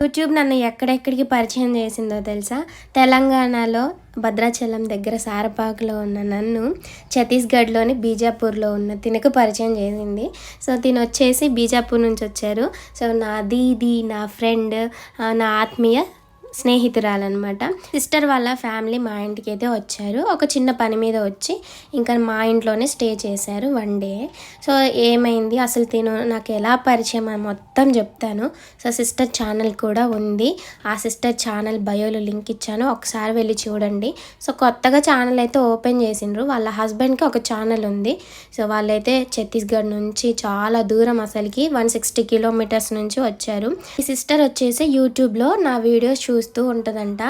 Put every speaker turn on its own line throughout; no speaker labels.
YouTube నన్ను ఎక్కడెక్కడికి పరిచయం చేసిందో తెలుసా? తెలంగాణలో భద్రాచలం దగ్గర సారపాకులో ఉన్న నన్ను ఛత్తీస్గఢ్లోని బీజాపూర్లో ఉన్న తినకు పరిచయం చేసింది. సో తిను వచ్చేసి బీజాపూర్ నుంచి వచ్చారు. సో నా దీది నా ఫ్రెండ్ నా ఆత్మీయ స్నేహితురాలన్నమాట. సిస్టర్ వాళ్ళ ఫ్యామిలీ మా ఇంటికి అయితే వచ్చారు. ఒక చిన్న పని మీద వచ్చి ఇంకా మా ఇంట్లోనే స్టే చేశారు వన్ డే. సో ఏమైంది? అసలు తిను నాకు ఎలా పరిచయం అని మొత్తం చెప్తాను. సో సిస్టర్ ఛానల్ కూడా ఉంది. ఆ సిస్టర్ ఛానల్ బయోలో లింక్ ఇచ్చాను. ఒకసారి వెళ్ళి చూడండి. సో కొత్తగా ఛానల్ అయితే ఓపెన్ చేసిండ్రు. వాళ్ళ హస్బెండ్కి ఒక ఛానల్ ఉంది. సో వాళ్ళైతే ఛత్తీస్గఢ్ నుంచి చాలా దూరం అసలుకి. వన్ సిక్స్టీ కిలోమీటర్స్ నుంచి వచ్చారు. ఈ సిస్టర్ వచ్చేసి యూట్యూబ్లో నా వీడియోస్ చూస్తూ ఉంటుందంట.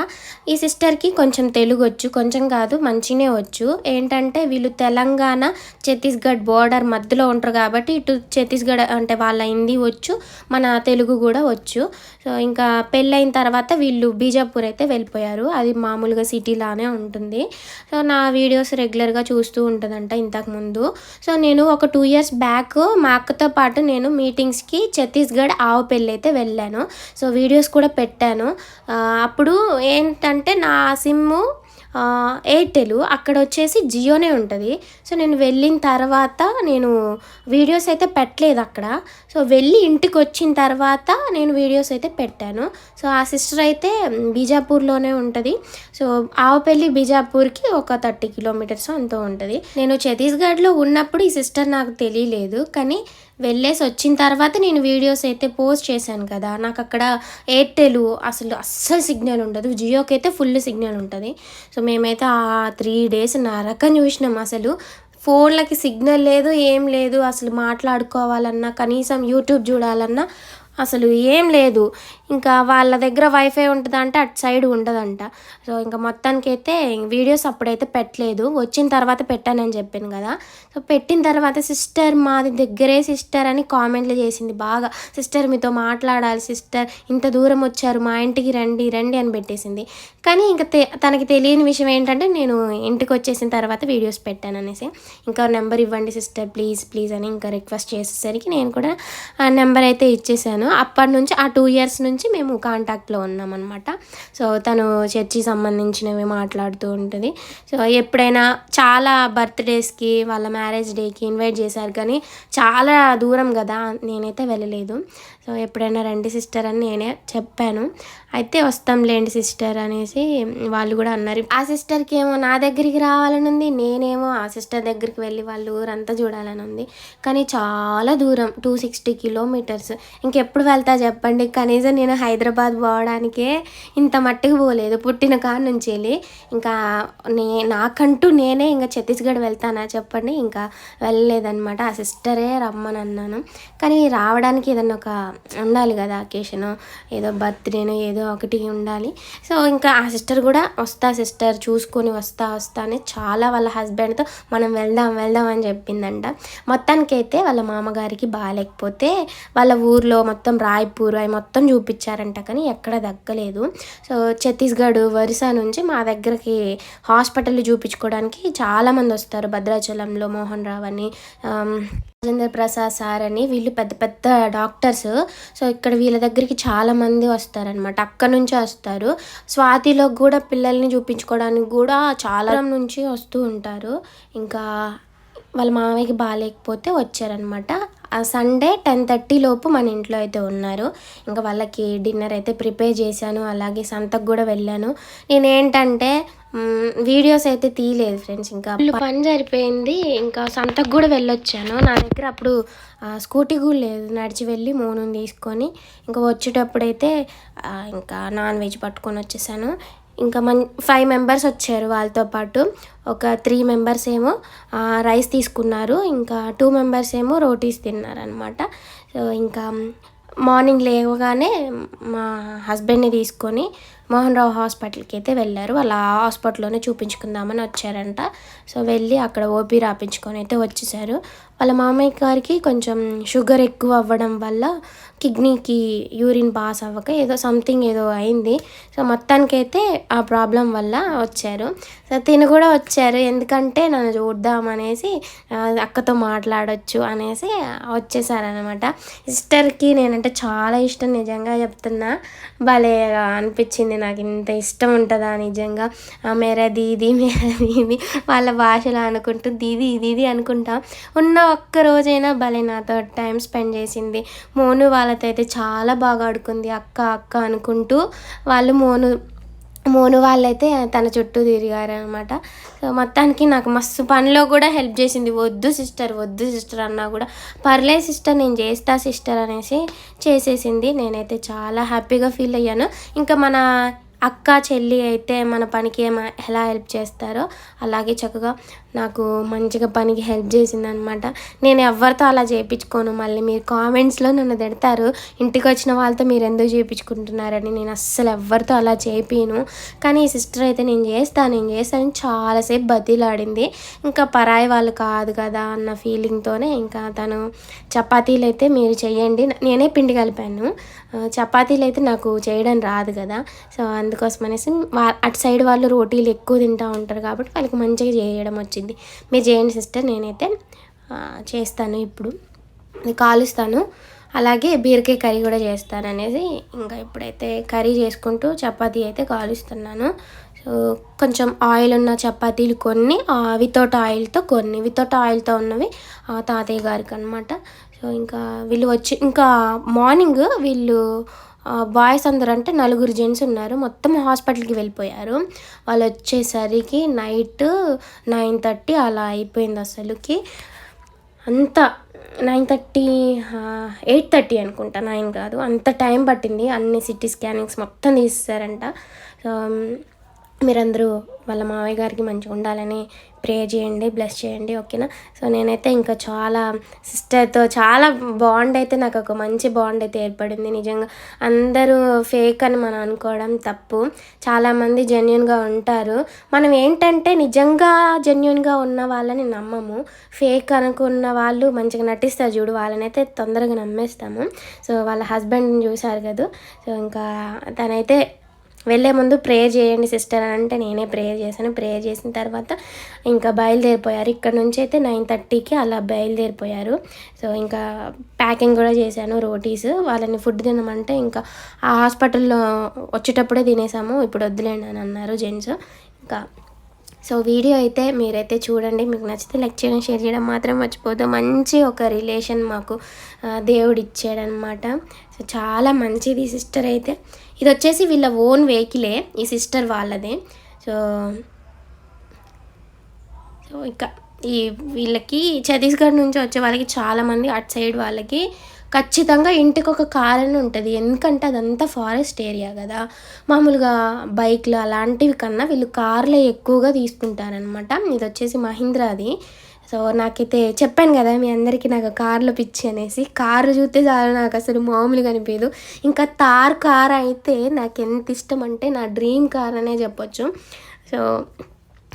ఈ సిస్టర్కి కొంచెం తెలుగు వచ్చు కొంచెం కాదు మంచినే వచ్చు. ఏంటంటే వీళ్ళు తెలంగాణ ఛత్తీస్గఢ్ బోర్డర్ మధ్యలో ఉంటారు కాబట్టి ఇటు ఛత్తీస్గఢ్ అంటే వాళ్ళ హిందీ వచ్చు మన తెలుగు కూడా వచ్చు. సో ఇంకా పెళ్ళైన తర్వాత వీళ్ళు బీజాపూర్ అయితే వెళ్ళిపోయారు. అది మామూలుగా సిటీలానే ఉంటుంది. సో నా వీడియోస్ రెగ్యులర్గా చూస్తూ ఉంటుందంట ఇంతకుముందు. సో నేను ఒక టూ ఇయర్స్ బ్యాక్ మా అక్కతో పాటు నేను మీటింగ్స్కి ఛత్తీస్గఢ్ ఆవు పెళ్ళి అయితే వెళ్ళాను. సో వీడియోస్ కూడా పెట్టాను. అప్పుడు ఏంటంటే నా సిమ్ము ఎయిర్టెల్ అక్కడ వచ్చేసి జియోనే ఉంటుంది. సో నేను వెళ్ళిన తర్వాత నేను వీడియోస్ అయితే పెట్టలేదు అక్కడ. సో వెళ్ళి ఇంటికి వచ్చిన తర్వాత నేను వీడియోస్ అయితే పెట్టాను. సో ఆ సిస్టర్ అయితే బీజాపూర్లోనే ఉంటుంది. సో ఆవపల్లి బీజాపూర్కి ఒక థర్టీ కిలోమీటర్స్ అంతా ఉంటుంది. నేను ఛత్తీస్గఢ్లో ఉన్నప్పుడు ఈ సిస్టర్ నాకు తెలియలేదు. కానీ వెళ్ళేసి వచ్చిన తర్వాత నేను వీడియోస్ అయితే పోస్ట్ చేశాను కదా. నాకు అక్కడ ఎయిర్టెల్ అసలు అస్సలు సిగ్నల్ ఉండదు. జియోకి అయితే ఫుల్ సిగ్నల్ ఉంటుంది. సో మేమైతే ఆ త్రీ డేస్ నరకం చూసినాం అసలు. ఫోన్లకి సిగ్నల్ లేదు ఏం లేదు. అసలు మాట్లాడుకోవాలన్నా కనీసం యూట్యూబ్ చూడాలన్నా అసలు ఏం లేదు. ఇంకా వాళ్ళ దగ్గర వైఫై ఉంటుందంటే అటు సైడ్ ఉండదంట. సో ఇంకా మొత్తానికి అయితే వీడియోస్ అప్పుడైతే పెట్టలేదు. వచ్చిన తర్వాత పెట్టానని చెప్పాను కదా. సో పెట్టిన తర్వాత సిస్టర్ మాది దగ్గరే సిస్టర్ అని కామెంట్లు చేసింది బాగా. సిస్టర్ మీతో మాట్లాడాలి సిస్టర్ ఇంత దూరం వచ్చారు మా ఇంటికి రండి రండి అని పెట్టేసింది. కానీ ఇంకా తె తనకి తెలియని విషయం ఏంటంటే నేను ఇంటికి వచ్చేసిన తర్వాత వీడియోస్ పెట్టాను అనేసి. ఇంకా నెంబర్ ఇవ్వండి సిస్టర్ ప్లీజ్ ప్లీజ్ అని ఇంకా రిక్వెస్ట్ చేసేసరికి నేను కూడా ఆ నెంబర్ అయితే ఇచ్చేసాను. అప్పటి నుంచి ఆ టూ ఇయర్స్ నుంచి నుంచి మేము కాంటాక్ట్లో ఉన్నామన్నమాట. సో తను చర్చి సంబంధించినవి మాట్లాడుతూ ఉంటుంది. సో ఎప్పుడైనా చాలా బర్త్డేస్కి వాళ్ళ మ్యారేజ్ డేకి ఇన్వైట్ చేశారు కానీ చాలా దూరం కదా నేనైతే వెళ్ళలేదు. సో ఎప్పుడైనా రండి సిస్టర్ అని నేనే చెప్పాను. అయితే వస్తాం లేండి సిస్టర్ అనేసి వాళ్ళు కూడా అన్నారు. ఆ సిస్టర్కి ఏమో నా దగ్గరికి రావాలని ఉంది నేనేమో ఆ సిస్టర్ దగ్గరికి వెళ్ళి వాళ్ళ ఊరంతా చూడాలని ఉంది. కానీ చాలా దూరం టూ సిక్స్టీ కిలోమీటర్స్. ఇంకెప్పుడు వెళ్తా చెప్పండి కనీసం నేను నేను హైదరాబాద్ పోవడానికే ఇంత మట్టుకు పోలేదు. పుట్టిన కాడ నుంచి వెళ్ళి ఇంకా నే నాకంటూ నేనే ఇంకా ఛత్తీస్గఢ్ వెళ్తానా చెప్పండి. ఇంకా వెళ్ళలేదన్నమాట. ఆ సిస్టరే రమ్మని అన్నాను. కానీ రావడానికి ఏదన్నా ఒక ఉండాలి కదా అకేషన్. ఏదో బర్త్డేను ఏదో ఒకటి ఉండాలి. సో ఇంకా ఆ సిస్టర్ కూడా వస్తా సిస్టర్ చూసుకొని వస్తా వస్తా అని చాలా వాళ్ళ హస్బెండ్తో మనం వెళ్దాం వెళ్దాం అని చెప్పిందంట. మొత్తానికైతే వాళ్ళ మామగారికి బాగాలేకపోతే వాళ్ళ ఊర్లో మొత్తం రాయ్పూర్ అవి మొత్తం పంపించారంట కానీ ఎక్కడ దగ్గలేదు సో ఛత్తీస్గఢ్ వరుస నుంచి మా దగ్గరకి హాస్పిటల్ చూపించుకోవడానికి చాలామంది వస్తారు. భద్రాచలంలో మోహన్ రావు అని రాజేంద్ర ప్రసాద్ సార్ అని వీళ్ళు పెద్ద పెద్ద డాక్టర్స్. సో ఇక్కడ వీళ్ళ దగ్గరికి చాలా మంది వస్తారనమాట అక్కడ నుంచి వస్తారు. స్వాతిలో కూడా పిల్లల్ని చూపించుకోవడానికి కూడా చాలా నుంచి వస్తూ ఉంటారు. ఇంకా వాళ్ళ మామయ్యకి బాగాలేకపోతే వచ్చారనమాట. ఆ సండే టెన్ థర్టీ లోపు మన ఇంట్లో అయితే ఉన్నారు. ఇంకా వాళ్ళకి డిన్నర్ అయితే ప్రిపేర్ చేశాను. అలాగే సంతకు కూడా వెళ్ళాను. నేనేంటంటే వీడియోస్ అయితే తీయలేదు ఫ్రెండ్స్ ఇంకా పని సరిపోయింది. ఇంకా సంతకు కూడా వెళ్ళొచ్చాను. నా దగ్గర అప్పుడు స్కూటీ కూడా లేదు. నడిచి వెళ్ళి మోను తీసుకొని ఇంకా వచ్చేటప్పుడైతే ఇంకా నాన్ వెజ్ పట్టుకొని వచ్చేసాను. ఇంకా మన్ ఫైవ్ మెంబర్స్ వచ్చారు వాళ్ళతో పాటు. ఒక త్రీ మెంబర్స్ ఏమో రైస్ తీసుకున్నారు. ఇంకా టూ మెంబర్స్ ఏమో రోటీస్ తిన్నారనమాట సో ఇంకా మార్నింగ్ లేవగానే మా హస్బెండ్ని తీసుకొని మోహన్ రావు హాస్పిటల్కి అయితే వెళ్ళారు. వాళ్ళ హాస్పిటల్లోనే చూపించుకుందామని వచ్చారంట. సో వెళ్ళి అక్కడ ఓపీ రాపించుకొని అయితే వచ్చేసారు. వాళ్ళ మామయ్య గారికి కొంచెం షుగర్ ఎక్కువ అవ్వడం వల్ల కిడ్నీకి యూరిన్ పాస్ అవ్వక ఏదో సంథింగ్ ఏదో అయింది. సో మొత్తానికైతే ఆ ప్రాబ్లం వల్ల వచ్చారు. సో తిను కూడా వచ్చారు. ఎందుకంటే నన్ను చూద్దామనేసి అక్కతో మాట్లాడొచ్చు అనేసి వచ్చేసారనమాట సిస్టర్కి నేనంటే చాలా ఇష్టం నిజంగా చెప్తున్నా. భలే అనిపించింది నాకు ఇంత ఇష్టం ఉంటుందా నిజంగా? మేరా దీది మేరా దీది వాళ్ళ భాషలో అనుకుంటూ దీది దీది అనుకుంటా. ఉన్న ఒక్క రోజైనా భలే నాతో టైం స్పెండ్ చేసింది. మోను వాళ్ళతో అయితే చాలా బాగా ఆడుకుంది అక్క అక్క అనుకుంటూ వాళ్ళు మోను మోను వాళ్ళైతే తన చుట్టూ తిరిగారనమాట సో మొత్తానికి నాకు మస్తు పనిలో కూడా హెల్ప్ చేసింది. వద్దు సిస్టర్ వద్దు సిస్టర్ అన్నా కూడా. పర్లే సిస్టర్ నేను చేస్తా సిస్టర్ అనేసి చేసేసింది. నేనైతే చాలా హ్యాపీగా ఫీల్ అయ్యాను. ఇంకా మన అక్క చెల్లి అయితే మన పనికి ఏమ ఎలా హెల్ప్ చేస్తారో అలాగే చక్కగా నాకు మంచిగా పనికి హెల్ప్ చేసింది అనమాట నేను ఎవరితో అలా చేయించుకోను మళ్ళీ మీరు కామెంట్స్లో నన్ను తిడతారు. ఇంటికి వచ్చిన వాళ్ళతో మీరు ఎందుకు చేయించుకుంటున్నారని నేను అస్సలు ఎవరితో అలా చేపిను కానీ ఈ సిస్టర్ అయితే నేను చేస్తాను నేను చేస్తాను చాలాసేపు బతిలాడింది. ఇంకా పరాయి వాళ్ళు కాదు కదా అన్న ఫీలింగ్తోనే ఇంకా తను చపాతీలు అయితే మీరు చేయండి నేనే పిండి కలిపాను. చపాతీలు అయితే నాకు చేయడం రాదు కదా. సో అందుకోసం అనేసి అటు సైడ్ వాళ్ళు రోటీలు ఎక్కువ తింటూ ఉంటారు కాబట్టి వాళ్ళకి మంచిగా చేయడం వచ్చింది. మీరు చేయండి సిస్టర్ నేనైతే చేస్తాను ఇప్పుడు. కాలుస్తాను. అలాగే బీరకాయ కర్రీ కూడా చేస్తాను అనేసి ఇంకా ఇప్పుడైతే కర్రీ చేసుకుంటూ చపాతీ అయితే కాలుస్తున్నాను. సో కొంచెం ఆయిల్ ఉన్న చపాతీలు కొన్ని వితౌట్ ఆయిల్తో కొన్ని. వితౌట్ ఆయిల్తో ఉన్నవి తాతయ్య గారికి అనమాట సో ఇంకా వీళ్ళు వచ్చి ఇంకా మార్నింగ్ వీళ్ళు బాయ్స్ అందరూ అంటే నలుగురు జెంట్స్ ఉన్నారు. మొత్తం హాస్పిటల్కి వెళ్ళిపోయారు. వాళ్ళు వచ్చేసరికి నైట్ నైన్ థర్టీ అలా అయిపోయింది అసలుకి. అంత నైన్ థర్టీ ఎయిట్ థర్టీ అనుకుంటా నైన్ కాదు. అంత టైం పట్టింది. అన్ని సిటీ స్కానింగ్స్ మొత్తం తీసేసారంట మీరందరూ వాళ్ళ మావయ్య గారికి మంచిగా ఉండాలని ప్రే చేయండి బ్లెస్ చేయండి ఓకేనా సో నేనైతే ఇంకా చాలా సిస్టర్తో చాలా బాండ్ అయితే నాకు ఒక మంచి బాండ్ అయితే ఏర్పడింది. నిజంగా అందరూ ఫేక్ అని మనం అనుకోవడం తప్పు. చాలామంది జెన్యున్గా ఉంటారు. మనం ఏంటంటే నిజంగా జెన్యున్గా ఉన్న వాళ్ళని నమ్మము. ఫేక్ అనుకున్న వాళ్ళు మంచిగా నటిస్తారు చూడు వాళ్ళనైతే తొందరగా నమ్మేస్తాము. సో వాళ్ళ హస్బెండ్ని చూశారు కదా. సో ఇంకా తనైతే వెళ్ళే ముందు ప్రేయర్ చేయండి సిస్టర్ అని అంటే నేనే ప్రేయర్ చేశాను. ప్రేయర్ చేసిన తర్వాత ఇంకా బయలుదేరిపోయారు. ఇక్కడ నుంచి అయితే నైన్ థర్టీకి అలా బయలుదేరిపోయారు. సో ఇంకా ప్యాకింగ్ కూడా చేశాను రోటీస్ వాళ్ళని ఫుడ్ తినమంటే ఇంకా ఆ హాస్పిటల్లో వచ్చేటప్పుడే తినేసాము. ఇప్పుడు వద్దులేండి అని అన్నారు జెంట్స్. ఇంకా సో వీడియో అయితే మీరైతే చూడండి. మీకు నచ్చితే లైక్ చేయడం షేర్ చేయడం మాత్రం మర్చిపోద్దు మంచి ఒక రిలేషన్ మాకు దేవుడు ఇచ్చాడనమాట సో చాలా మంచిది సిస్టర్ అయితే. ఇది వచ్చేసి వీళ్ళ ఓన్ వెహికలే ఈ సిస్టర్ వాళ్ళదే. సో సో ఇంకా ఈ వీళ్ళకి ఛత్తీస్గఢ్ నుంచి వచ్చే వాళ్ళకి చాలామంది అటు సైడ్ వాళ్ళకి ఖచ్చితంగా ఇంటికి ఒక కార్ అని ఉంటుంది. ఎందుకంటే అదంతా ఫారెస్ట్ ఏరియా కదా. మామూలుగా బైక్లు అలాంటివి కన్నా వీళ్ళు కార్లే ఎక్కువగా తీసుకుంటారనమాట ఇది వచ్చేసి మహీంద్రాది. సో నాకైతే చెప్పాను కదా మీ అందరికీ నాకు కార్లో పిచ్చి అనేసి. కారు చూస్తే చాలా నాకు అసలు మామూలుగా అనిపించదు ఇంకా తార్ కార్ అయితే నాకు ఎంత ఇష్టం అంటే నా డ్రీమ్ కార్ అనే చెప్పొచ్చు. సో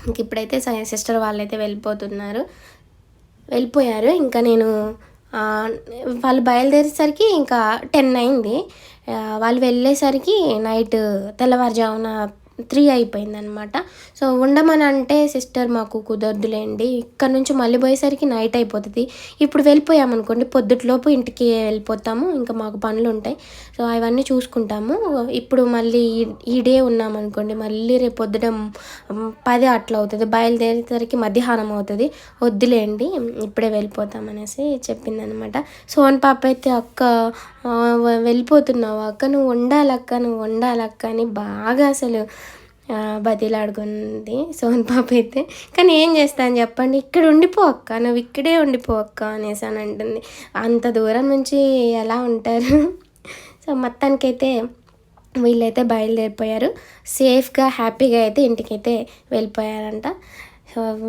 ఇంక ఇప్పుడైతే సిస్టర్ వాళ్ళైతే వెళ్ళిపోతున్నారు. వెళ్ళిపోయారు. ఇంకా నేను వాళ్ళు బయలుదేరేసరికి ఇంకా టెన్ అయింది. వాళ్ళు వెళ్ళేసరికి నైట్ తెల్లవారుజామున త్రీ అయిపోయిందనమాట. సో ఉండమని అంటే సిస్టర్ మాకు కుదరదులేండి. ఇక్కడ నుంచి మళ్ళీ పోయేసరికి నైట్ అయిపోతుంది. ఇప్పుడు వెళ్ళిపోయామనుకోండి పొద్దుట్లోపు ఇంటికి వెళ్ళిపోతాము. ఇంకా మాకు పనులు ఉంటాయి సో అవన్నీ చూసుకుంటాము. ఇప్పుడు మళ్ళీ ఈ డే ఉన్నామనుకోండి మళ్ళీ రేపు పొద్దున పది అట్లా అవుతుంది. బయలుదేరేసరికి మధ్యాహ్నం అవుతుంది. వద్దులేండి ఇప్పుడే వెళ్ళిపోతాం అనేసి చెప్పిందనమాట. సోన్ పాప అయితే అక్క వెళ్ళిపోతున్నావు అక్క నువ్వు ఉండాలక్క నువ్వు వండాలక్క అని బాగా అసలు బతిలాడుకుంది సోన్ పాప అయితే. కానీ ఏం చేస్తాను చెప్పండి ఇక్కడ ఉండిపో అక్క నువ్వు ఇక్కడే ఉండిపో అక్క అనేసి అని అంటుంది. అంత దూరం నుంచి ఎలా ఉంటారు? సో మొత్తానికైతే వీళ్ళైతే బయలుదేరిపోయారు. సేఫ్గా హ్యాపీగా అయితే ఇంటికైతే వెళ్ళిపోయారంట.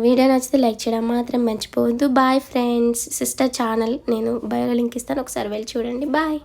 వీడియో నచ్చితే లైక్ చేయడం మాత్రం మర్చిపోవద్దు. బాయ్ ఫ్రెండ్స్ సిస్టర్ ఛానల్ నేను బయో లింక్ ఇస్తాను. ఒకసారి వెళ్ళి చూడండి. బాయ్